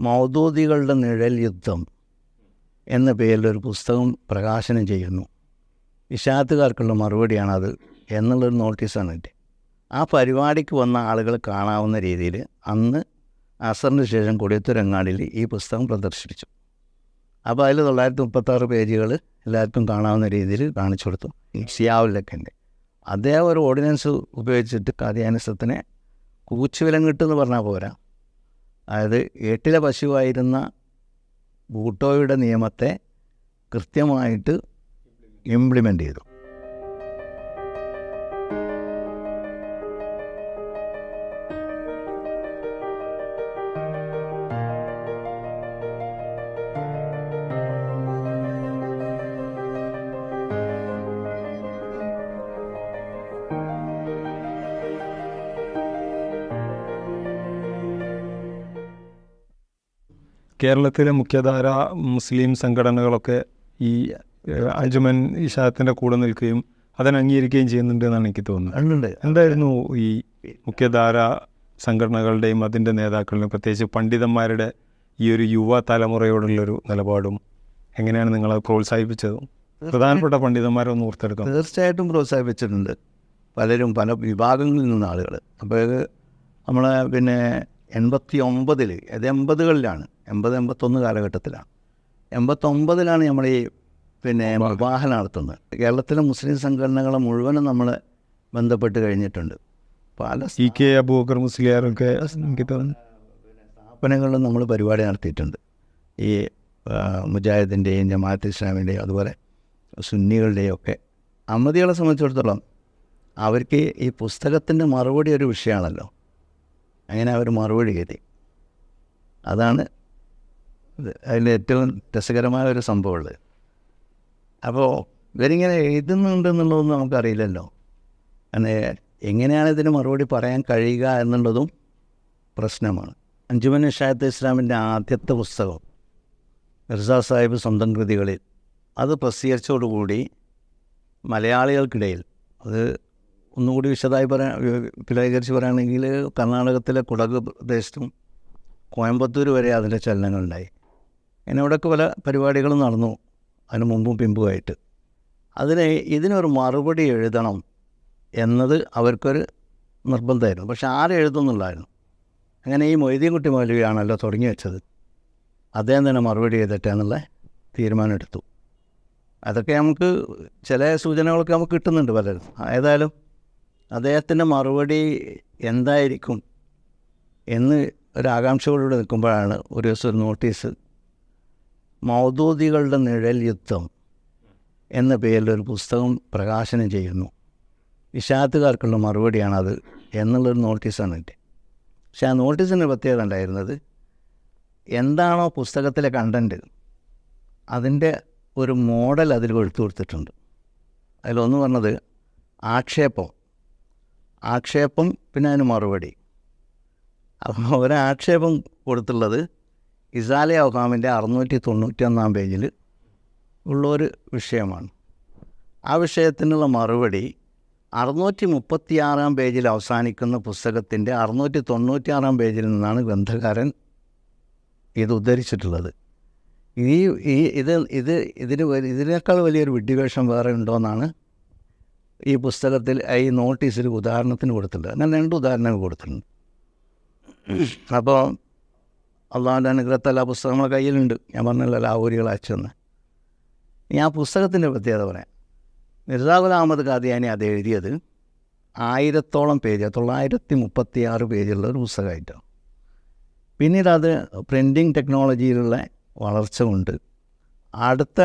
മൗദൂദികളുടെ നിഴൽ യുദ്ധം എന്ന പേരിലൊരു പുസ്തകം പ്രകാശനം ചെയ്യുന്നു. വിഷാത്തുകാർക്കുള്ള മറുപടിയാണത് എന്നുള്ളൊരു നോട്ടീസാണ് എന്റെ. ആ പരിപാടിക്ക് വന്ന ആളുകൾ കാണാവുന്ന രീതിയിൽ അന്ന് അസറിന് ശേഷം കൊടിയത്തുരങ്ങാടിൽ ഈ പുസ്തകം പ്രദർശിപ്പിച്ചു. അപ്പോൾ അതിൽ തൊള്ളായിരത്തി മുപ്പത്താറ് പേജുകൾ എല്ലാവർക്കും കാണാവുന്ന രീതിയിൽ കാണിച്ചു കൊടുത്തു. ഷിയാവുലക്കന്റെ അദ്ദേഹം ഒരു ഓർഡിനൻസ് ഉപയോഗിച്ചിട്ട് കാദ്യാനിസത്തിനെ കൂച്ചുവിലം കിട്ടുമെന്ന് പറഞ്ഞാൽ പോരാ. അതായത് ഏട്ടിലെ പശുവായിരുന്ന ബൂട്ടോയുടെ നിയമത്തെ കൃത്യമായിട്ട് ഇംപ്ലിമെന്റ് ചെയ്തു. കേരളത്തിലെ മുഖ്യധാര മുസ്ലിം സംഘടനകളൊക്കെ ഈ അജുമൻ ഇഷാദത്തിന്റെ ഇഷാത്തിന്റെ കൂടെ നിൽക്കുകയും അതിനെ അംഗീകരിക്കുകയും ചെയ്യുന്നുണ്ട് എന്നാണ് എനിക്ക് തോന്നുന്നത്. എന്തായിരുന്നു ഈ മുഖ്യധാര സംഘടനകളുടെയും അതിന്റെ നേതാക്കളുടെയും പ്രത്യേകിച്ച് പണ്ഡിതന്മാരുടെ ഈ ഒരു യുവ തലമുറയോടുള്ളൊരു നിലപാടും എങ്ങനെയാണ് നിങ്ങളത് പ്രോത്സാഹിപ്പിച്ചത്? പ്രധാനപ്പെട്ട പണ്ഡിതന്മാരെ ഒന്ന് ഓർത്തെടുക്കാം. തീർച്ചയായിട്ടും പ്രോത്സാഹിപ്പിച്ചിട്ടുണ്ട് പലരും പല വിഭാഗങ്ങളിൽ നിന്ന് ആളുകൾ അപ്പോൾ നമ്മൾ നമ്മളെ പിന്നെ എൺപത്തി ഒമ്പതിൽ അത് എൺപതുകളിലാണ്. എൺപത് എൺപത്തൊന്ന് കാലഘട്ടത്തിലാണ്. എൺപത്തൊമ്പതിലാണ് നമ്മൾ ഈ പിന്നെ വിവാഹം നടത്തുന്നത്. കേരളത്തിലെ മുസ്ലിം സംഘടനകളെ മുഴുവനും നമ്മൾ ബന്ധപ്പെട്ട് കഴിഞ്ഞിട്ടുണ്ട്. പല സി കെ അബൂബക്കർ തോന്നുന്നു. സ്ഥാപനങ്ങളിലും നമ്മൾ പരിപാടി നടത്തിയിട്ടുണ്ട്. ഈ മുജാഹിദിന്റെയും ജമാഅത്ത് ഇസ്ലാമിന്റെയും അതുപോലെ സുന്നികളുടെയും ഒക്കെ. അഹമ്മദികളെ സംബന്ധിച്ചിടത്തോളം അവർക്ക് ഈ പുസ്തകത്തിന്റെ മറുപടി ഒരു വിഷയമാണല്ലോ. അങ്ങനെ അവർ മറുപടി കയറി അതാണ് അതിന്റെ ഏറ്റവും രസകരമായ ഒരു സംഭവമുള്ളത് അപ്പോൾ ഇവരിങ്ങനെ എഴുതുന്നുണ്ടെന്നുള്ളതൊന്നും നമുക്കറിയില്ലല്ലോ. അങ്ങനെ എങ്ങനെയാണ് ഇതിന് മറുപടി പറയാൻ കഴിയുക എന്നുള്ളതും പ്രശ്നമാണ്. അഞ്ചുമൻ ഷായത്ത് ഇസ്ലാമിന്റെ ആദ്യത്തെ പുസ്തകം മിർസ സാഹിബ് സ്വന്തം കൃതികളിൽ. അത് പ്രസിദ്ധീകരിച്ചതോടുകൂടി മലയാളികൾക്കിടയിൽ അത് ഒന്നുകൂടി വിശദമായി പറയാൻ വിപുലീകരിച്ച് പറയുകയാണെങ്കിൽ കർണാടകത്തിലെ കുടക് പ്രദേശത്തും കോയമ്പത്തൂർ വരെ അതിന്റെ ചലനങ്ങളുണ്ടായി. അങ്ങനെ അവിടെയൊക്കെ പല പരിപാടികളും നടന്നു അതിന് മുമ്പും പിമ്പുമായിട്ട്. അതിനെ ഇതിനൊരു മറുപടി എഴുതണം എന്നത് അവർക്കൊരു നിർബന്ധമായിരുന്നു. പക്ഷെ ആരെഴുതുന്നുള്ളായിരുന്നു അങ്ങനെ ഈ മൊയ്തീൻകുട്ടി മൗലവിയാണല്ലോ തുടങ്ങി വെച്ചത്. അദ്ദേഹം തന്നെ മറുപടി ചെയ്തിട്ട് എന്നുള്ള തീരുമാനം എടുത്തു അതൊക്കെ നമുക്ക് ചില സൂചനകളൊക്കെ നമുക്ക് കിട്ടുന്നുണ്ട് പലരും. ഏതായാലും അദ്ദേഹത്തിന്റെ മറുപടി എന്തായിരിക്കും എന്ന് ഒരാകാംക്ഷയോടുകൂടി നിൽക്കുമ്പോഴാണ് ഒരു ദിവസം ഒരു നോട്ടീസ്. മൗദൂദികളുടെ നിഴൽ യുദ്ധം എന്ന പേരിൽ ഒരു പുസ്തകം പ്രകാശനം ചെയ്യുന്നു. വിഷാദത്തുകാർക്കുള്ള മറുപടിയാണത് എന്നുള്ളൊരു നോട്ടീസാണ് എന്റെ. പക്ഷെ ആ നോട്ടീസിന്റെ പ്രത്യേകത ഉണ്ടായിരുന്നത് എന്താണോ പുസ്തകത്തിലെ കണ്ടന്റ് അതിന്റെ ഒരു മോഡൽ അതിൽ കൊടുത്തു കൊടുത്തിട്ടുണ്ട് അതിലൊന്ന് പറഞ്ഞത് ആക്ഷേപം. ആക്ഷേപം പിന്നെ അതിന് മറുപടി. അപ്പോൾ ഒരാക്ഷേപം കൊടുത്തുള്ളത് ഇസാലെ ഒഹാമിന്റെ അറുന്നൂറ്റി തൊണ്ണൂറ്റി ഒന്നാം പേജിൽ ഉള്ളൊരു വിഷയമാണ്. ആ വിഷയത്തിനുള്ള മറുപടി അറുന്നൂറ്റി മുപ്പത്തിയാറാം പേജിൽ അവസാനിക്കുന്ന പുസ്തകത്തിന്റെ അറുന്നൂറ്റി തൊണ്ണൂറ്റിയാറാം പേജിൽ നിന്നാണ് ഗ്രന്ഥകാരൻ ഇത് ഉദ്ധരിച്ചിട്ടുള്ളത്. ഈ ഇത് ഇത് ഇതിന് ഇതിനേക്കാൾ വലിയൊരു വിഡ്ഢിവേഷം വേറെ ഉണ്ടോയെന്നാണ് ഈ പുസ്തകത്തിൽ ഈ നോട്ടീസിൽ ഉദാഹരണത്തിന് കൊടുത്തിട്ടുണ്ട്. അങ്ങനെ രണ്ട് ഉദാഹരണങ്ങൾ കൊടുത്തിട്ടുണ്ട്. അപ്പോൾ അള്ളാഹുന്റെ അനുഗ്രഹത്തിൽ ആ പുസ്തകം നമ്മളെ കയ്യിലുണ്ട്. ഞാൻ പറഞ്ഞല്ലോ ലാവൂരികൾ അച്ഛന്ന് ഇനി ആ പുസ്തകത്തിന്റെ പ്രത്യേകത പറയാം. മിർസാഖുൽ അഹമ്മദ് ഖാദിയാനി അത് എഴുതിയത് ആയിരത്തോളം പേജ് തൊള്ളായിരത്തി മുപ്പത്തി ആറ് പേജുള്ള ഒരു പുസ്തകമായിട്ടാണ്. പിന്നീട് അത് പ്രിന്റിങ് ടെക്നോളജിയിലുള്ള വളർച്ച കൊണ്ട് അടുത്ത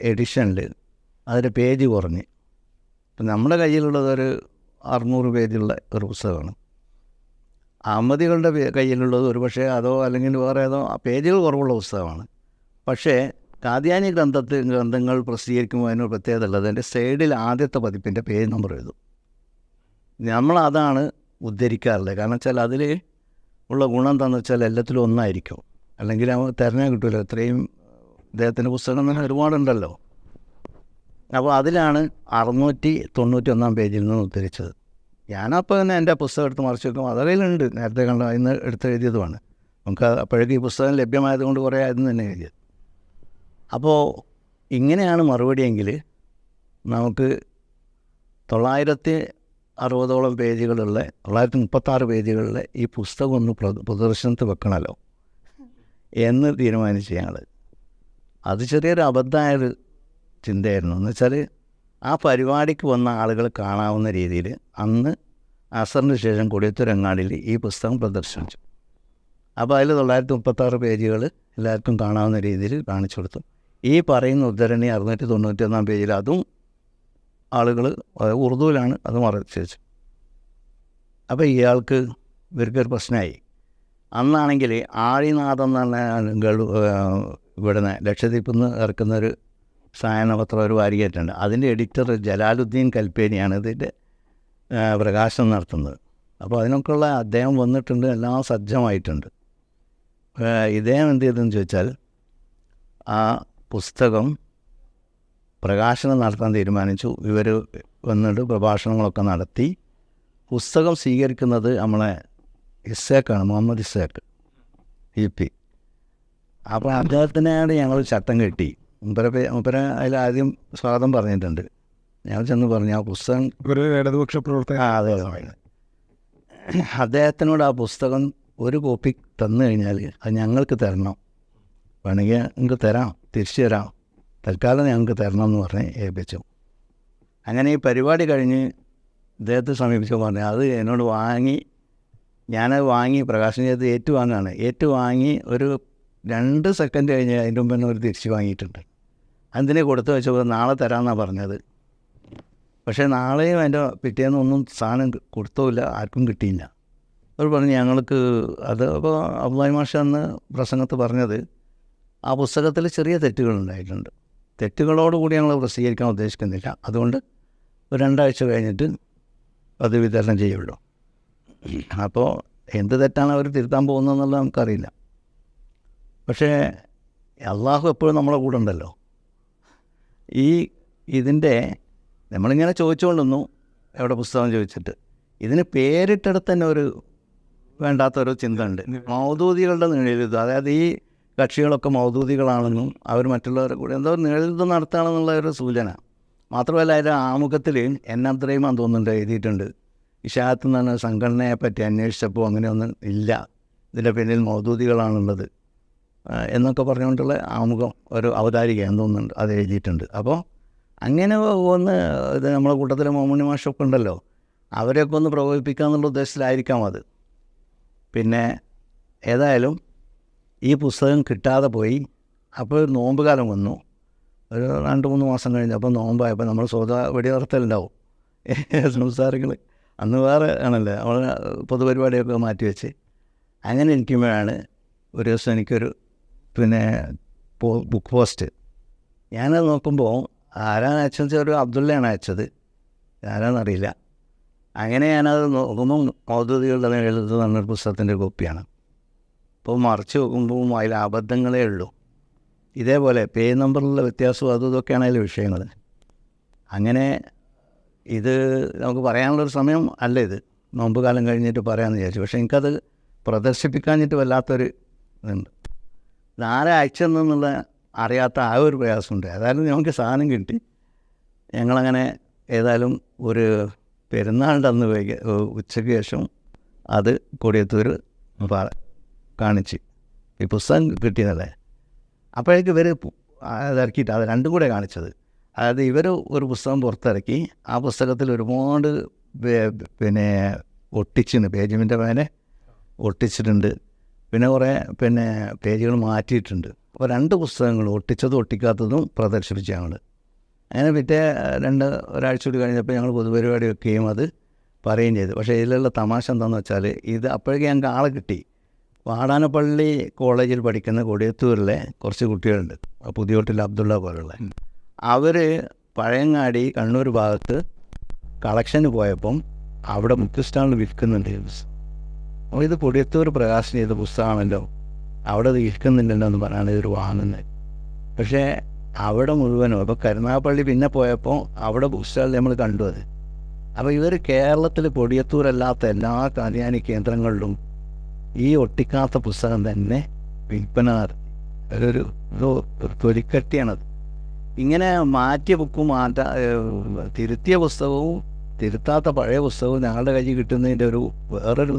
എഡിഷനിൽ അതിന്റെ പേജ് കുറഞ്ഞ് ഇപ്പം നമ്മുടെ കയ്യിലുള്ളത് ഒരു അറുന്നൂറ് പേജുള്ള ഒരു പുസ്തകമാണ്. അഹമ്മദികളുടെ കയ്യിലുള്ളത് ഒരു പക്ഷേ അതോ അല്ലെങ്കിൽ വേറെ ഏതോ പേജുകൾ കുറവുള്ള പുസ്തകമാണ്. പക്ഷേ കാദ്യാനി ഗ്രന്ഥത്തിൽ ഗ്രന്ഥങ്ങൾ പ്രസിദ്ധീകരിക്കുമ്പോൾ അതിനൊരു പ്രത്യേകത ഉള്ളത് എന്റെ സൈഡിൽ ആദ്യത്തെ പതിപ്പിന്റെ പേജ് നമ്പർ എഴുതും. നമ്മളതാണ് ഉദ്ധരിക്കാറുള്ളത്. കാരണം വെച്ചാൽ അതിൽ ഉള്ള ഗുണം എന്താണെന്ന് വെച്ചാൽ എല്ലാത്തിലും ഒന്നായിരിക്കും. അല്ലെങ്കിൽ അവ തിരഞ്ഞാൽ കിട്ടുമല്ലോ ഇത്രയും അദ്ദേഹത്തിന്റെ പുസ്തകം തന്നെ ഒരുപാടുണ്ടല്ലോ. അപ്പോൾ അതിലാണ് അറുന്നൂറ്റി തൊണ്ണൂറ്റി ഒന്നാം പേജിൽ നിന്ന് ഉദ്ധരിച്ചത്. ഞാനപ്പോൾ തന്നെ എന്റെ പുസ്തകം എടുത്ത് മറിച്ച് വെക്കും. അതറിയിലുണ്ട് നേരത്തെ കണ്ട ഇന്ന് എടുത്ത് എഴുതിയതുമാണ്. നമുക്ക് അപ്പോഴേക്ക് ഈ പുസ്തകം ലഭ്യമായതുകൊണ്ട് കുറേ ആയിരുന്നു തന്നെ എഴുതിയത്. അപ്പോൾ ഇങ്ങനെയാണ് മറുപടിയെങ്കിൽ നമുക്ക് തൊള്ളായിരത്തി അറുപതോളം പേജുകളുള്ള തൊള്ളായിരത്തി മുപ്പത്താറ് പേജുകളിലെ ഈ പുസ്തകം ഒന്ന് പ്ര- പ്രദർശനത്തിൽ വെക്കണമല്ലോ എന്ന് തീരുമാനിച്ചു ഞങ്ങൾ അത് ചെറിയൊരു അബദ്ധമായൊരു ചിന്തയായിരുന്നു. എന്ന് വെച്ചാൽ ആ പരിപാടിക്ക് വന്ന ആളുകൾ കാണാവുന്ന രീതിയിൽ അന്ന് അസറിന് ശേഷം കൊടിയത്തൂരങ്ങാടിയിൽ ഈ പുസ്തകം പ്രദർശിപ്പിച്ചു. അപ്പോൾ അതിൽ തൊള്ളായിരത്തി മുപ്പത്താറ് പേജുകൾ എല്ലാവർക്കും കാണാവുന്ന രീതിയിൽ കാണിച്ചു കൊടുത്തു. ഈ പറയുന്ന ഉദ്ധരണി അറുന്നൂറ്റി തൊണ്ണൂറ്റി ഒന്നാം പേജിൽ അതും ആളുകൾ ഉറുദുവിലാണ് അത് മറച്ചു അപ്പോൾ ഇയാൾക്ക് ഇവർക്കൊരു പ്രശ്നമായി. അന്നാണെങ്കിൽ ആഴിനാഥം എന്ന് പറഞ്ഞ ഗൾ ഇവിടുന്ന് ലക്ഷദ്വീപിൽ നിന്ന് ഇറക്കുന്ന ഒരു സായനപത്രം ഒരു വാരികയറ്റുണ്ട് അതിന്റെ എഡിറ്റർ ജലാലുദ്ദീൻ കൽപ്പേനിയാണ് ഇതിന്റെ പ്രകാശനം നടത്തുന്നത്. അപ്പോൾ അതിനൊക്കെയുള്ള അദ്ദേഹം വന്നിട്ടുണ്ട് എല്ലാം സജ്ജമായിട്ടുണ്ട്. ഇദ്ദേഹം എന്ത് ചെയ്തെന്ന് ചോദിച്ചാൽ ആ പുസ്തകം പ്രകാശനം നടത്താൻ തീരുമാനിച്ചു. ഇവർ വന്നിട്ട് പ്രഭാഷണങ്ങളൊക്കെ നടത്തി. പുസ്തകം സ്വീകരിക്കുന്നത് നമ്മളെ ഇസേക്കാണ് മുഹമ്മദ് ഇസേക്ക് ഇ പി. അപ്പോൾ അദ്ദേഹത്തിനാണ് ഞങ്ങൾ ചട്ടം കെട്ടി. മുപ്പര പേ മുപ്പര അതിൽ ആദ്യം സ്വാഗതം പറഞ്ഞിട്ടുണ്ട്. ഞാൻ ചെന്ന് പറഞ്ഞു ആ പുസ്തകം ഒരു ഇടതുപക്ഷ പ്രവർത്തകൻ. ആ അതെ അതെ അദ്ദേഹത്തിനോട് ആ പുസ്തകം ഒരു കോപ്പി തന്നു കഴിഞ്ഞാൽ അത് ഞങ്ങൾക്ക് തരണം. വേണമെങ്കിൽ നിങ്ങൾക്ക് തരാം തിരിച്ചു തരാം. തൽക്കാലം ഞങ്ങൾക്ക് തരണം എന്ന് പറഞ്ഞ് ഏൽപ്പിച്ചു. അങ്ങനെ ഈ പരിപാടി കഴിഞ്ഞ് അദ്ദേഹത്തെ സമീപിച്ചു പറഞ്ഞു അത് എന്നോട് വാങ്ങി ഞാനത് വാങ്ങി പ്രകാശനം ചെയ്ത് ഏറ്റുവാങ്ങാണ്. ഏറ്റുവാങ്ങി ഒരു രണ്ട് സെക്കൻഡ് കഴിഞ്ഞ് അതിന്റെ മുമ്പ് തന്നെ ഒരു തിരിച്ച് വാങ്ങിയിട്ടുണ്ട്. അതിനെ കൊടുത്തു വെച്ചപ്പോൾ നാളെ തരാമെന്നാണ് പറഞ്ഞത്. പക്ഷേ നാളെയും അതിന്റെ പിറ്റേന്നൊന്നും സാധനം കൊടുത്തുമില്ല ആർക്കും കിട്ടിയില്ല. അവർ പറഞ്ഞു ഞങ്ങൾക്ക് അത് അപ്പോൾ അബ്ദുലായി മാഷ അന്ന് പ്രസംഗത്ത് പറഞ്ഞത് ആ പുസ്തകത്തിൽ ചെറിയ തെറ്റുകളുണ്ടായിട്ടുണ്ട് തെറ്റുകളോടുകൂടി ഞങ്ങൾ പ്രസിദ്ധീകരിക്കാൻ ഉദ്ദേശിക്കുന്നില്ല. അതുകൊണ്ട് ഒരു രണ്ടാഴ്ച കഴിഞ്ഞിട്ട് അത് വിതരണം ചെയ്യുള്ളൂ. അപ്പോൾ എന്ത് തെറ്റാണ് അവർ തിരുത്താൻ പോകുന്നതെന്നുള്ളത് നമുക്കറിയില്ല. പക്ഷേ അള്ളാഹു എപ്പോഴും നമ്മളെ കൂടെ ഉണ്ടല്ലോ. ഈ ഇതിന്റെ നമ്മളിങ്ങനെ ചോദിച്ചുകൊണ്ടിരുന്നു എവിടെ പുസ്തകം ചോദിച്ചിട്ട്. ഇതിന് പേരിട്ടെടുത്ത് തന്നെ ഒരു വേണ്ടാത്തൊരു ചിന്ത ഉണ്ട് മൗദൂതികളുടെ നിഴലിത് അതായത് ഈ കക്ഷികളൊക്കെ മൗദൂതികളാണെന്നും അവർ മറ്റുള്ളവരെ കൂടി എന്തോ നിഴലിത് നടത്തുകയാണെന്നുള്ള ഒരു സൂചന. മാത്രമല്ല അതിന്റെ ആമുഖത്തിൽ എൻ അബ്ദുറഹിമാൻ തോന്നുന്നുണ്ട് എഴുതിയിട്ടുണ്ട്. ഇഷാത്ത് എന്ന് പറഞ്ഞ സംഘടനയെ പറ്റി അന്വേഷിച്ചപ്പോൾ അങ്ങനെയൊന്നും ഇല്ല. ഇതിന്റെ പിന്നിൽ മൗദൂദികളാണുള്ളത്. ആ, എന്നൊക്കെ പറഞ്ഞുകൊണ്ടുള്ള ആമുഖം ഒരു അവതാരിക എന്ന് തോന്നുന്നുണ്ട്. അത് എഴുതിയിട്ടുണ്ട്. അപ്പോൾ അങ്ങനെ ഒന്ന് ഇത് നമ്മളെ കൂട്ടത്തിലെ മോമണി മാഷൊക്കെ ഉണ്ടല്ലോ അവരെയൊക്കെ ഒന്ന് പ്രകോപിപ്പിക്കുക എന്നുള്ള ഉദ്ദേശത്തിലായിരിക്കാം അത്. പിന്നെ ഏതായാലും ഈ പുസ്തകം കിട്ടാതെ പോയി. അപ്പോൾ നോമ്പ് കാലം വന്നു. ഒരു രണ്ട് മൂന്ന് മാസം കഴിഞ്ഞപ്പോൾ നോമ്പായപ്പോൾ നമ്മൾ സ്വത വെടി നിർത്തലുണ്ടാവും സംസാരങ്ങൾ. അന്ന് വേറെ ആണല്ലേ നമ്മൾ പൊതുപരിപാടിയൊക്കെ മാറ്റി വെച്ച് അങ്ങനെ ഇരിക്കുമ്പോഴാണ് ഒരു ദിവസം എനിക്കൊരു പിന്നെ ബുക്ക് പോസ്റ്റ് ഞാനത് നോക്കുമ്പോൾ ആരാണ് അയച്ചതെന്ന് വെച്ചാൽ ഒരു അബ്ദുള്ളയാണ് അയച്ചത്. ആരാന്നറിയില്ല അങ്ങനെ ഞാനത് നോക്കുമ്പോൾ മൗദൂദികളുടെ എഴുതുന്നത് പറഞ്ഞൊരു പുസ്തകത്തിന്റെ കോപ്പിയാണ്. അപ്പോൾ മറിച്ച് നോക്കുമ്പോൾ അതിൽ അബദ്ധങ്ങളേ ഉള്ളൂ. ഇതേപോലെ പേ നമ്പറിലുള്ള വ്യത്യാസവും അതും ഇതൊക്കെയാണ് അതിൽ വിഷയങ്ങൾ അങ്ങനെ ഇത് നമുക്ക് പറയാനുള്ളൊരു സമയം അല്ല ഇത്. നോമ്പ് കാലം കഴിഞ്ഞിട്ട് പറയാമെന്ന് വിചാരിച്ചു. പക്ഷേ എനിക്കത് പ്രദർശിപ്പിക്കാഞ്ഞിട്ട് വല്ലാത്തൊരു ഇതുണ്ട്. ഇതാരെ അയച്ചെന്നുള്ള അറിയാത്ത ആ ഒരു പ്രയാസമുണ്ട്. ഏതായാലും ഞങ്ങൾക്ക് സാധനം കിട്ടി. ഞങ്ങളങ്ങനെ ഏതായാലും ഒരു പെരുന്നാളിന്റെ അന്ന് വൈകി ഉച്ചയ്ക്ക് ശേഷം അത് കൊടിയത്തൂർ കാണിച്ച്. ഈ പുസ്തകം കിട്ടിയതല്ലേ? അപ്പോഴേക്ക് ഇവർ ഇറക്കിയിട്ട് അത് രണ്ടും കൂടെ കാണിച്ചത്. അതായത് ഇവർ ഒരു പുസ്തകം പുറത്തിറക്കി ആ പുസ്തകത്തിൽ ഒരുപാട് പിന്നെ ഒട്ടിച്ചിട്ടുണ്ട്. പേജിന്റെ മേലെ ഒട്ടിച്ചിട്ടുണ്ട്. പിന്നെ കുറേ പിന്നെ പേജുകൾ മാറ്റിയിട്ടുണ്ട്. അപ്പോൾ രണ്ട് പുസ്തകങ്ങൾ ഒട്ടിച്ചതും ഒട്ടിക്കാത്തതും പ്രദർശിപ്പിച്ചു ഞങ്ങൾ. അങ്ങനെ പിറ്റേ രണ്ട് ഒരാഴ്ച കൂടി കഴിഞ്ഞപ്പോൾ ഞങ്ങൾ പൊതുപരിപാടി വെക്കുകയും അത് പറയുകയും ചെയ്തു. പക്ഷേ ഇതിലുള്ള തമാശ എന്താണെന്ന് വെച്ചാൽ ഇത് അപ്പോഴേക്കും ഞങ്ങൾക്ക് ആളെ കിട്ടി. വാടാനപ്പള്ളി കോളേജിൽ പഠിക്കുന്ന കൊടിയത്തൂരിലെ കുറച്ച് കുട്ടികളുണ്ട്. പുതിയോട്ടിൽ അബ്ദുള്ള പോലുള്ള. അവർ പഴയങ്ങാടി കണ്ണൂർ ഭാഗത്ത് കളക്ഷന് പോയപ്പം അവിടെ ബുക്ക് സ്റ്റാളിൽ വിൽക്കുന്നുണ്ട്. ഇത് പൊടിയത്തൂർ പ്രകാശനം ചെയ്ത പുസ്തകമാണല്ലോ. അവിടെ വിൽക്കുന്നില്ലല്ലോ എന്ന് പറഞ്ഞാണ് ഇതൊരു വാങ്ങുന്നത് പക്ഷേ അവിടെ മുഴുവനും ഇപ്പോൾ കരുനാഗപ്പള്ളി പിന്നെ പോയപ്പോൾ അവിടെ പുസ്തകം നമ്മൾ കണ്ടു അത് അപ്പോൾ ഇവർ കേരളത്തിൽ കൊടിയത്തൂരല്ലാത്ത എല്ലാ കല്യാണി കേന്ദ്രങ്ങളിലും ഈ ഒട്ടിക്കാത്ത പുസ്തകം തന്നെ വിൽപ്പന നടത്തി. ഒരു തൊലിക്കട്ടിയാണത്. ഇങ്ങനെ മാറ്റിയ ബുക്കും മാറ്റാ തിരുത്തിയ പുസ്തകവും തിരുത്താത്ത പഴയ പുസ്തകവും ഞങ്ങളുടെ കയ്യിൽ കിട്ടുന്നതിന്റെ ഒരു വേറൊരു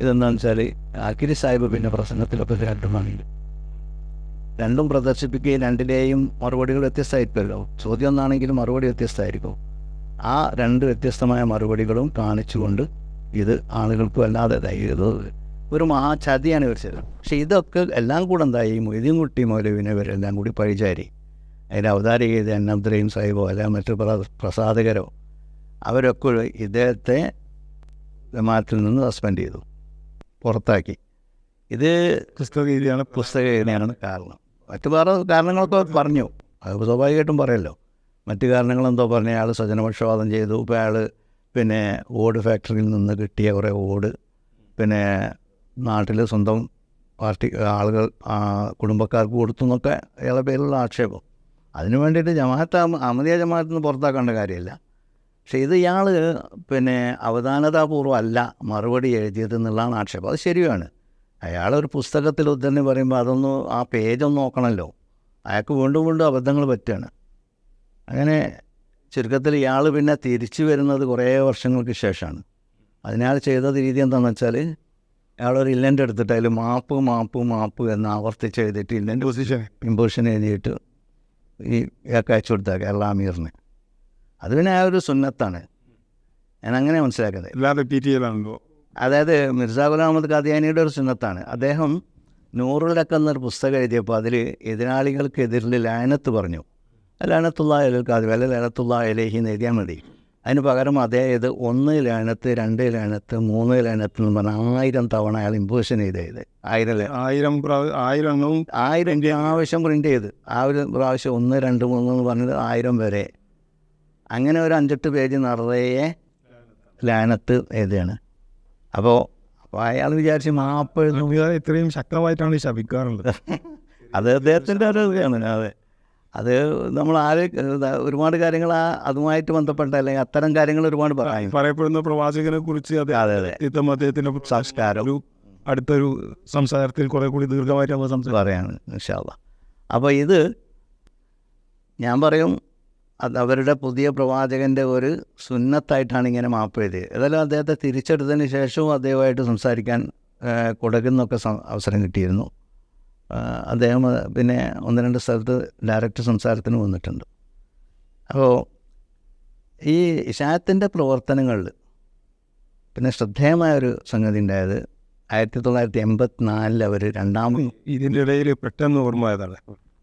ഇതെന്താണെന്ന് വെച്ചാൽ ആക്കിരി സാഹിബ് പിന്നെ പ്രസംഗത്തിലൊക്കെ രണ്ടുമാണെങ്കിൽ രണ്ടും പ്രദർശിപ്പിക്കുകയും രണ്ടിലെയും മറുപടികൾ വ്യത്യസ്തമായിരിക്കുമല്ലോ. ചോദ്യം ഒന്നാണെങ്കിലും മറുപടി വ്യത്യസ്തമായിരിക്കും. ആ രണ്ട് വ്യത്യസ്തമായ മറുപടികളും കാണിച്ചുകൊണ്ട് ഇത് ആളുകൾക്ക് വല്ലാതെ. ഇത് ഒരു മഹാചതിയാണ് ഇവർ ചെയ്തത്. പക്ഷേ ഇതൊക്കെ എല്ലാം കൂടെ എന്തായി? മൊയ്തീൻ കുട്ടി മൗലവിനെ ഇവരെല്ലാം കൂടി പഴിചാരി അതിന്റെ അവതാരിക ചെയ്ത അബ്ദുറഹീം സാഹിബോ അല്ലെങ്കിൽ മറ്റു പ്ര- പ്രസാധകരോ? അവരൊക്കെ ഇദ്ദേഹത്തെ വിമാനത്തിൽ നിന്ന് സസ്പെൻഡ് ചെയ്തു. പുറത്താക്കി. ഇത് പുസ്തക രീതിയാണ് പുസ്തക രീതിയാണ് കാരണം. മറ്റു വേറെ കാരണങ്ങളൊക്കെ പറഞ്ഞു. അത് സ്വാഭാവികമായിട്ടും പറയല്ലോ. മറ്റു കാരണങ്ങളെന്തോ പറഞ്ഞ അയാൾ സ്വജനപക്ഷപാതം ചെയ്തു. ഇപ്പോൾ അയാൾ പിന്നെ ഓട് ഫാക്ടറിയിൽ നിന്ന് കിട്ടിയ കുറേ ഓട്. പിന്നെ നാട്ടിൽ സ്വന്തം പാർട്ടി ആളുകൾ കുടുംബക്കാർക്ക് കൊടുത്തു എന്നൊക്കെ അയാളുടെ പേരിലുള്ള ആക്ഷേപം. അതിനു വേണ്ടിയിട്ട് ജമാഅത്ത് അഹമ്മദിയ ജമാഅത്തിൽ നിന്ന് പുറത്താക്കേണ്ട കാര്യമില്ല. പക്ഷേ ഇത് ഇയാൾ പിന്നെ അവധാനതാപൂർവം അല്ല മറുപടി എഴുതിയത് എന്നുള്ളതാണ് ആക്ഷേപം. അത് ശരിയാണ്. അയാളൊരു പുസ്തകത്തിൽ ഉദ്ധരണി പറയുമ്പോൾ അതൊന്ന് ആ പേജൊന്ന് നോക്കണമല്ലോ അയാൾക്ക് വീണ്ടും വീണ്ടും അബദ്ധങ്ങൾ പറ്റുകയാണ്. അങ്ങനെ ചുരുക്കത്തിൽ ഇയാൾ പിന്നെ തിരിച്ചു വരുന്നത് കുറേ വർഷങ്ങൾക്ക് ശേഷമാണ്. അതിനാൽ ചെയ്ത രീതി എന്താണെന്ന് വെച്ചാൽ അയാളൊരു ഇല്ലന്റ് എടുത്തിട്ട് അതിൽ മാപ്പ് മാപ്പ് മാപ്പ് എന്ന് ആവർത്തിച്ച് എഴുതിയിട്ട് ഇല്ലന്റ് പൊസിഷൻ ഇമ്പോസിഷൻ എഴുതിയിട്ട് ഈ ഇയാൾക്ക് അയച്ചു കൊടുത്താൽ കേരള അമീറിന്. അത് പിന്നെ ആ ഒരു സുന്നത്താണ്. ഞാൻ അങ്ങനെ മനസ്സിലാക്കുന്നത് എല്ലാം റിപ്പീറ്റ് ചെയ്യലാണല്ലോ അതായത് മിർസാ ഗുലാം അഹമ്മദ് ഖാദിയാനിയുടെ ഒരു സുന്നത്താണ്. അദ്ദേഹം നൂറിലക്കം എന്നൊരു പുസ്തകം എഴുതിയപ്പോൾ അതിൽ എതിരാളികൾക്കെതിരിൽ ലാനത്ത് പറഞ്ഞു. ലാനത്തുള്ള അലൽ ഖാദി അല്ല ലാനത്തുള്ള അലേഹി എന്ന് എഴുതിയാൽ മതി. അതിന് പകരം അതേ ഇത് ഒന്ന് ലാനത്ത് രണ്ട് ലാനത്ത് മൂന്ന് ലാനത്ത് എന്ന് പറഞ്ഞാൽ ആയിരം തവണ അയാൾ ഇമ്പോസിഷൻ ചെയ്ത് ആയിരം ആയിരം ആയിരം ആയിരം ആവശ്യം പ്രിന്റ് ചെയ്ത്. ആ ഒരു പ്രാവശ്യം ഒന്ന് രണ്ട് മൂന്ന് എന്ന് പറഞ്ഞത് ആയിരം വരെ. അങ്ങനെ ഒരു അഞ്ചെട്ട് പേജ് നിറയെ ലാനത്ത് എഴുതുകയാണ് അപ്പോൾ അപ്പോൾ അയാൾ വിചാരിച്ച് മാപ്പ് ഇത്രയും ശക്തമായിട്ടാണ് ശപിക്കാറുള്ളത്. അത് അദ്ദേഹത്തിന്റെ ഒരു ഇതാണ് അതെ. അത് നമ്മൾ ആര് ഒരുപാട് കാര്യങ്ങൾ ആ അതുമായിട്ട് ബന്ധപ്പെട്ട അല്ലെങ്കിൽ അത്തരം കാര്യങ്ങൾ ഒരുപാട് പറയും. പറയപ്പെടുന്ന പ്രവാചകനെ കുറിച്ച് അത് അതെ അതെ. ഇത്തം അദ്ദേഹത്തിന്റെ സംസ്കാരം. ഒരു അടുത്തൊരു സംസാരത്തിൽ കുറെ കൂടി ദീർഘമായിട്ട് നമ്മൾ സംസാരം പറയാണ് ഇൻഷാല്ല അപ്പോൾ ഇത് ഞാൻ പറയും അത് അവരുടെ പുതിയ പ്രവാചകന്റെ ഒരു സുന്നത്തായിട്ടാണ് ഇങ്ങനെ മാപ്പ് എഴുതിയത്. ഏതായാലും അദ്ദേഹത്തെ തിരിച്ചെടുത്തതിന് ശേഷവും അദ്ദേഹമായിട്ട് സംസാരിക്കാൻ കൊടകുന്നൊക്കെ അവസരം കിട്ടിയിരുന്നു. അദ്ദേഹം പിന്നെ ഒന്ന് രണ്ട് സ്ഥലത്ത് ഡയറക്റ്റ് സംസാരത്തിന് വന്നിട്ടുണ്ട്. അപ്പോൾ ഈ ഇഷായത്തിന്റെ പ്രവർത്തനങ്ങളിൽ പിന്നെ ശ്രദ്ധേയമായൊരു സംഗതി ഉണ്ടായത് ആയിരത്തി തൊള്ളായിരത്തി എൺപത്തിനാലിൽ അവർ രണ്ടാമത് ഇതിന്റെ ഇടയിൽ പെട്ടെന്ന് ഓർമ്മയായതാണ്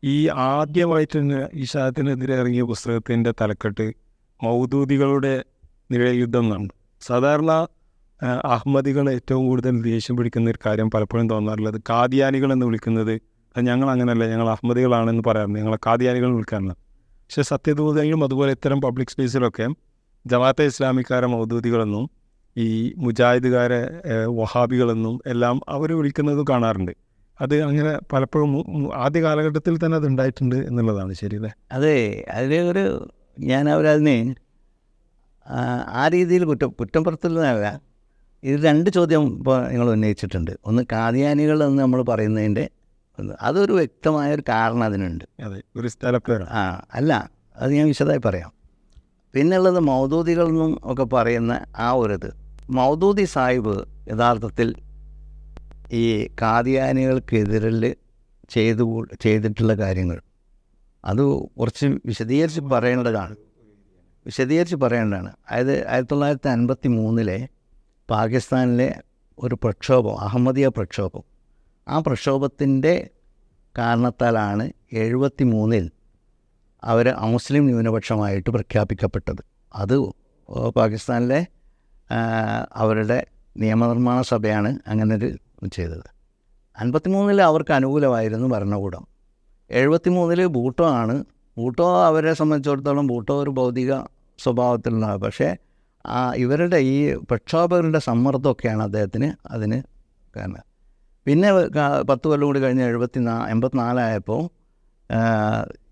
ഈ ആദ്യമായിട്ട് തന്നെ ഈശാത്തിനെതിരെ ഇറങ്ങിയ പുസ്തകത്തിന്റെ തലക്കെട്ട് മൗദൂദികളുടെ നിഴയുദ്ധം എന്നാണ്. സാധാരണ അഹമ്മദികൾ ഏറ്റവും കൂടുതൽ ദേഷ്യം പിടിക്കുന്ന ഒരു കാര്യം പലപ്പോഴും തോന്നാറുള്ളത് കാദിയാനികൾ എന്ന് വിളിക്കുന്നത്. ഞങ്ങൾ അങ്ങനെയല്ല ഞങ്ങൾ അഹമ്മദികളാണെന്ന് പറയാറുണ്ട്. ഞങ്ങളെ കാദിയാനികൾ വിളിക്കാറില്ല. പക്ഷേ സത്യദൂതയിലും അതുപോലെ ഇത്തരം പബ്ലിക് സ്പേസിലൊക്കെ ജമാഅത്തെ ഇസ്ലാമിക്കാരെ മൗദൂദികളെന്നും ഈ മുജാഹിദുകാരെ വഹാബികളെന്നും എല്ലാം അവർ വിളിക്കുന്നത് കാണാറുണ്ട്. അത് അങ്ങനെ പലപ്പോഴും ആദ്യ കാലഘട്ടത്തിൽ തന്നെ അത് ഉണ്ടായിട്ടുണ്ട് എന്നുള്ളതാണ് ശരി അല്ലേ അതെ അതിൽ ഒരു ഞാൻ അവരതിനെ ആ, രീതിയിൽ കുറ്റം കുറ്റം പുറത്തുള്ളതല്ല. ഇത് രണ്ട് ചോദ്യം ഇപ്പോൾ നിങ്ങൾ ഉന്നയിച്ചിട്ടുണ്ട്. ഒന്ന് കാതിയാനികൾ എന്ന് നമ്മൾ പറയുന്നതിന്റെ അതൊരു വ്യക്തമായ ഒരു കാരണം അതിനുണ്ട്. അതെ ഒരു സ്ഥലപ്പേരാണ് ആ അല്ല അത് ഞാൻ വിശദമായി പറയാം. പിന്നുള്ളത് മൗദൂദികൾ എന്നും ഒക്കെ പറയുന്ന ആ ഒരു ഇത് മൗദൂദി സാഹിബ് യഥാർത്ഥത്തിൽ ഈ കാതിയാനികൾക്കെതിരിൽ ചെയ്തു ചെയ്തിട്ടുള്ള കാര്യങ്ങൾ. അത് കുറച്ച് വിശദീകരിച്ച് പറയേണ്ടതാണ്. വിശദീകരിച്ച് പറയേണ്ടതാണ്. അതായത് ആയിരത്തി തൊള്ളായിരത്തി അൻപത്തി മൂന്നിലെ പാകിസ്ഥാനിലെ ഒരു പ്രക്ഷോഭം അഹമ്മദിയ പ്രക്ഷോഭം. ആ പ്രക്ഷോഭത്തിന്റെ കാരണത്താലാണ് എഴുപത്തി മൂന്നിൽ അവർ മുസ്ലിം ന്യൂനപക്ഷമായിട്ട് പ്രഖ്യാപിക്കപ്പെട്ടത്. അത് പാകിസ്ഥാനിലെ അവരുടെ നിയമനിർമ്മാണ സഭയാണ് അങ്ങനെ ഒരു ചെയ്തത്. അൻപത്തിമൂന്നിൽ അവർക്ക് അനുകൂലമായിരുന്നു ഭരണകൂടം. എഴുപത്തിമൂന്നിൽ ബൂട്ടോ ആണ്. ബൂട്ടോ അവരെ സംബന്ധിച്ചിടത്തോളം ബൂട്ടോ ഒരു ഭൗതിക സ്വഭാവത്തിലുള്ള പക്ഷേ ആ ഇവരുടെ ഈ പ്രക്ഷോഭകരുടെ സമ്മർദ്ദമൊക്കെയാണ് അദ്ദേഹത്തിന് അതിന് കാരണം. പിന്നെ പത്ത് കൊല്ലം കൂടി കഴിഞ്ഞ് എഴുപത്തി നാ എൺപത്തിനാലായപ്പോൾ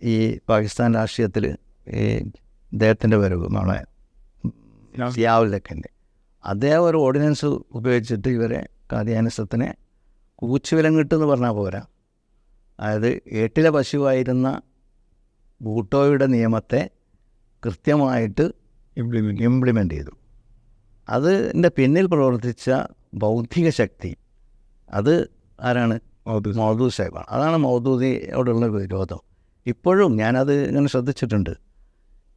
ഈ പാകിസ്ഥാൻ രാഷ്ട്രീയത്തിൽ ഈ അദ്ദേഹത്തിന്റെ വരവ് നമ്മളെ സിയാവുൽ ലക്കിന്റെ അദ്ദേഹം ഒരു ഓർഡിനൻസ് ഉപയോഗിച്ചിട്ട് ഇവരെ കാദിയാനിസത്തിനെ കൂച്ചുവിലങ്ങിട്ടെന്ന് പറഞ്ഞാൽ പോരാ. അതായത് ഏട്ടിലെ പശുവായിരുന്ന ബൂട്ടോയുടെ നിയമത്തെ കൃത്യമായിട്ട് ഇംപ്ലിമെന്റ് ഇംപ്ലിമെന്റ് ചെയ്തു. അതിന്റെ പിന്നിൽ പ്രവർത്തിച്ച ബൗദ്ധിക ശക്തി അത് ആരാണ്? മൗദൂദ് സാഹിബാണ്. അതാണ് മൗദൂദിയോടുള്ള വിരോധം. ഇപ്പോഴും ഞാനത് ഇങ്ങനെ ശ്രദ്ധിച്ചിട്ടുണ്ട്.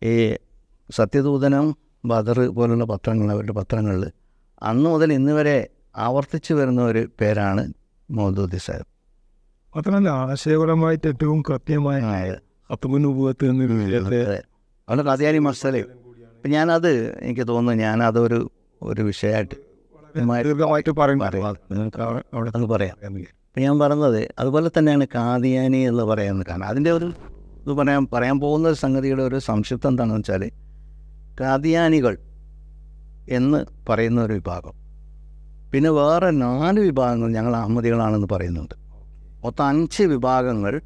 ഈ സത്യദൂതനം ബദർ പോലുള്ള പത്രങ്ങൾ അവരുടെ പത്രങ്ങളിൽ അന്ന് മുതൽ ഇന്ന് വരെ ആവർത്തിച്ചു വരുന്ന ഒരു പേരാണ് മൗദൂദി സാഹിബ്. മാത്രമല്ല ആശയപരമായിട്ട് ഏറ്റവും കൃത്യമായ അത്തുമുനുഭവത്ത് എന്നൊരു വിഷയത്തെ അവിടെ കഥയാനി മസലയും അപ്പം ഞാനത് എനിക്ക് തോന്നുന്നു ഞാനതൊരു ഒരു വിഷയമായിട്ട് അത് പറയാം. ഇപ്പം ഞാൻ പറഞ്ഞത് അതുപോലെ തന്നെയാണ് കാദിയാനി എന്ന് പറയുന്നത്. കാരണം അതിന്റെ ഒരു ഇത് പറയാൻ പറയാൻ പോകുന്ന ഒരു സംഗതിയുടെ ഒരു സംക്ഷിപ്തം എന്താണെന്ന് വെച്ചാൽ കാദിയാനികൾ എന്ന് പറയുന്ന ഒരു വിഭാഗം. പിന്നെ വേറെ നാല് വിഭാഗങ്ങൾ ഞങ്ങൾ അഹമ്മദികളാണെന്ന് പറയുന്നുണ്ട്. മൊത്തം അഞ്ച് വിഭാഗങ്ങൾ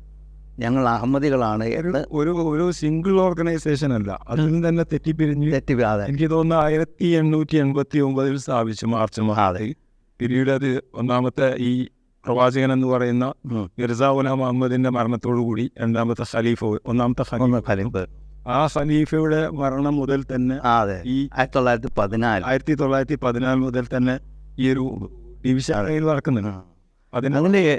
ഞങ്ങൾ അഹമ്മദികളാണ് ഒരു ഒരു സിംഗിൾ ഓർഗനൈസേഷൻ അല്ല. അതിൽ തന്നെ തെറ്റിപ്പിരിഞ്ഞ് തെറ്റി അതെ. എനിക്ക് തോന്നുന്നു ആയിരത്തി എണ്ണൂറ്റി എൺപത്തി ഒമ്പതിൽ സ്ഥാപിച്ചു മാർച്ച് മാതെ പിന്നീട് അത് ഒന്നാമത്തെ ഈ പ്രവാചകൻ എന്ന് പറയുന്ന. മിർസ ഗുലാം മുഹമ്മദിന്റെ മരണത്തോടു കൂടി രണ്ടാമത്തെ ഖലീഫ് ഒന്നാമത്തെ ഖലീഫ്. ആ ഖലീഫയുടെ മരണം മുതൽ തന്നെ ഈ ആയിരത്തി തൊള്ളായിരത്തി പതിനാല്. ആയിരത്തി തൊള്ളായിരത്തി പതിനാല് മുതൽ തന്നെ ഈ ഒരു ഡിവിഷൻ നടക്കുന്നുണ്ട്. അതിന്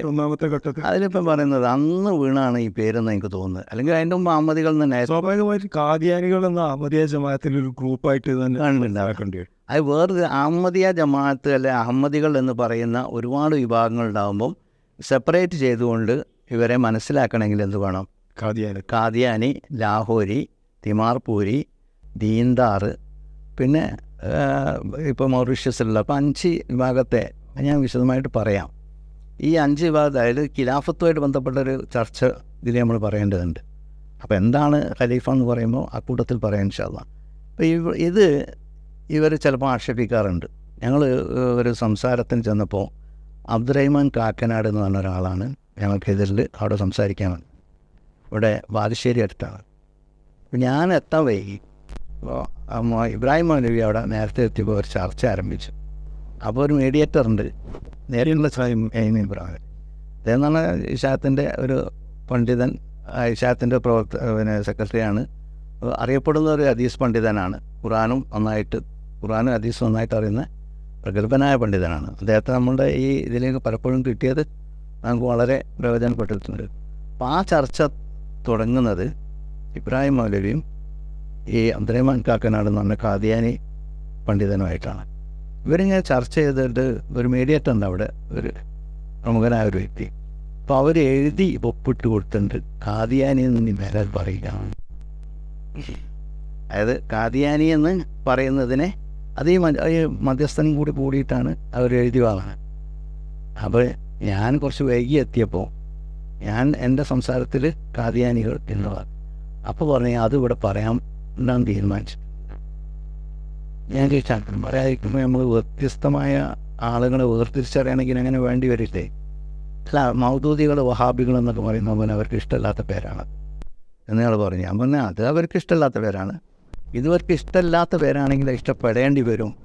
ഒന്നാമത്തെ ഘട്ടത്തിൽ അതിലിപ്പം പറയുന്നത് അന്ന് വീണാണ് ഈ പേരെന്ന് എനിക്ക് തോന്നുന്നത്. അല്ലെങ്കിൽ അതിന്റെ മുമ്പ് അഹമ്മദികൾ തന്നെ സ്വാഭാവികമായിട്ട് കാദിയാനികൾ എന്ന അഹമ്മദിയ ജമാഅത്തിൽ ഒരു ഗ്രൂപ്പായിട്ട് തന്നെ വരും. അത് വേറൊരു അഹമ്മദിയ ജമാഅത്ത് അല്ലെ അഹമ്മദികൾ എന്ന് പറയുന്ന ഒരുപാട് വിഭാഗങ്ങൾ ഉണ്ടാകുമ്പം സെപ്പറേറ്റ് ചെയ്തുകൊണ്ട് ഇവരെ മനസ്സിലാക്കണമെങ്കിൽ എന്ത് വേണം? കാദിയാനി കാദിയാനി ലാഹോരി തിമാർപൂരി ദീന്താർ പിന്നെ ഇപ്പോൾ മൗറീഷ്യസിലുള്ള അപ്പോൾ അഞ്ച് വിഭാഗത്തെ ഞാൻ വിശദമായിട്ട് പറയാം. ഈ അഞ്ച് വിഭാഗം അതായത് ഖിലാഫത്തുമായിട്ട് ബന്ധപ്പെട്ടൊരു ചർച്ച ഇതിൽ നമ്മൾ പറയേണ്ടതുണ്ട്. അപ്പോൾ എന്താണ് ഖലീഫ എന്ന് പറയുമ്പോൾ ആ കൂട്ടത്തിൽ പറയാൻ ഇൻഷാല്ല അപ്പോൾ ഇവ ഇത് ഇവർ ചിലപ്പോൾ ആക്ഷേപിക്കാറുണ്ട്. ഞങ്ങൾ ഒരു സംസാരത്തിന് ചെന്നപ്പോൾ അബ്ദുറഹ്മാൻ കാക്കനാട് എന്ന് പറഞ്ഞ ഒരാളാണ്. ഞങ്ങൾക്കെതിരിൽ അവിടെ സംസാരിക്കാൻ ഇവിടെ ബാലുശ്ശേരി അടുത്താണ്. ഞാൻ എത്താൻ വൈകി. അപ്പോൾ ഇബ്രാഹിം മൗലവി അവിടെ നേരത്തെ എത്തിയപ്പോൾ ഒരു ചർച്ച ആരംഭിച്ചു. അപ്പോൾ ഒരു മീഡിയേറ്റർ ഉണ്ട് നേരെയുള്ള സ്വയം എയിമി ഇബ്രാഹിം. പറഞ്ഞാൽ ഇഷാത്തിന്റെ ഒരു പണ്ഡിതൻ ഇഷാത്തിന്റെ പ്രവർത്ത പിന്നെ സെക്രട്ടറിയാണ്. അറിയപ്പെടുന്ന ഒരു ഹദീസ് പണ്ഡിതനാണ്. ഖുറാനും നന്നായിട്ട് ഖുറാനും ഹദീസും നന്നായിട്ട് അറിയുന്ന പ്രഗത്ഭനായ പണ്ഡിതനാണ്. അദ്ദേഹത്തെ നമ്മളുടെ ഈ ഇതിലേക്ക് പലപ്പോഴും കിട്ടിയത് നമുക്ക് വളരെ പ്രയോജനപ്പെട്ടിട്ടുണ്ട്. അപ്പോൾ ആ ചർച്ച തുടങ്ങുന്നത് ഇബ്രാഹിം മൗലവിയും ഈ അബ്ദുറഹ്മാൻ കാക്കനാട് എന്ന് പറഞ്ഞ കാദിയാനി പണ്ഡിതനുമായിട്ടാണ്. ഇവരിങ്ങനെ ചർച്ച ചെയ്തിട്ട് ഒരു മീഡിയേറ്റർ ഉണ്ട് അവിടെ ഒരു പ്രമുഖനായ ഒരു വ്യക്തി. അപ്പോൾ അവർ എഴുതി ഒപ്പിട്ട് കൊടുത്തിട്ടുണ്ട്. കാദിയാനി എന്ന് നീ മേലെ പറയുക അതായത് കാദിയാനി എന്ന് പറയുന്നതിനെ അത് ഈ മധ്യസ്ഥനും കൂടി കൂടിയിട്ടാണ് അവർ എഴുതി വാങ്ങുന്നത്. അപ്പോൾ ഞാൻ കുറച്ച് വൈകി എത്തിയപ്പോൾ ഞാൻ എന്റെ സംസാരത്തിൽ കാദിയാനികൾ എന്ന് പറഞ്ഞു. അപ്പോൾ പറഞ്ഞു അതിവിടെ ഇവിടെ എന്നാണ് തീരുമാനിച്ചു. ഞാൻ ചോദിച്ചാൽ പറയാതിരിക്കുമ്പോൾ നമ്മൾ വ്യത്യസ്തമായ ആളുകളെ വേർതിരിച്ചറിയണമെങ്കിൽ അങ്ങനെ വേണ്ടി വരില്ലേ? അല്ല മൗദൂദികൾ വഹാബികൾ എന്നൊക്കെ പറയുന്ന പോലെ അവർക്ക് ഇഷ്ടമില്ലാത്ത പേരാണ്. എന്നയാൾ പറഞ്ഞു. ഞാൻ പറഞ്ഞാൽ അത് അവർക്ക് ഇഷ്ടമില്ലാത്ത പേരാണ്. ഇതുവർക്ക് ഇഷ്ടമില്ലാത്ത പേരാണെങ്കിൽ ഇഷ്ടപ്പെടേണ്ടി വരും.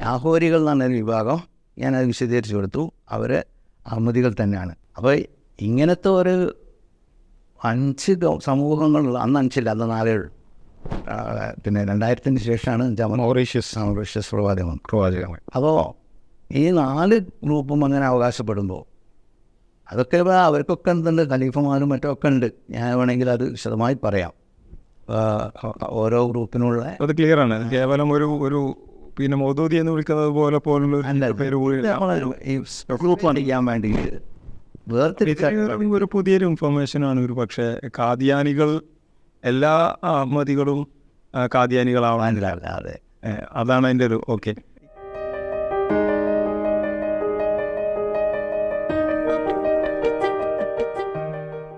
ലാഹോരികൾ എന്ന് പറഞ്ഞൊരു വിഭാഗം ഞാനത് വിശദീകരിച്ചു കൊടുത്തു. അവർ അഹമ്മദികൾ തന്നെയാണ്. അപ്പോൾ ഇങ്ങനത്തെ ഒരു അഞ്ച് സമൂഹങ്ങളുള്ള അന്ന് അഞ്ചില്ല അന്ന് നാലേ ഉള്ളൂ. പിന്നെ രണ്ടായിരത്തിന് ശേഷമാണ് മൗറീഷ്യസ്. മൗറീഷ്യസ് പ്രവാചകം പ്രവാചകം പ്രവാചകമായി അപ്പോൾ ഈ നാല് ഗ്രൂപ്പും അങ്ങനെ അവകാശപ്പെടുമ്പോൾ അതൊക്കെ അവർക്കൊക്കെ എന്തുണ്ട്? ഖലീഫമാരും മറ്റൊക്കെ ഉണ്ട്. ഞാൻ വേണമെങ്കിൽ അത് വിശദമായി പറയാം. ഓരോ ഗ്രൂപ്പിനുള്ള അത് ക്ലിയർ ആണ്. കേവലം ഒരു ഒരു പിന്നെ മൗദൂദി എന്ന് വിളിക്കുന്നത് പോലെ പോലുള്ള പഠിക്കാൻ വേണ്ടി വേർതിരിച്ച ഒരു പുതിയൊരു ഇൻഫർമേഷനാണ് ഒരു പക്ഷേ കാദിയാനികൾ എല്ലാ അഹമ്മദികളും അതെ അതാണ് അതിന്റെ ഒരു ഓക്കെ.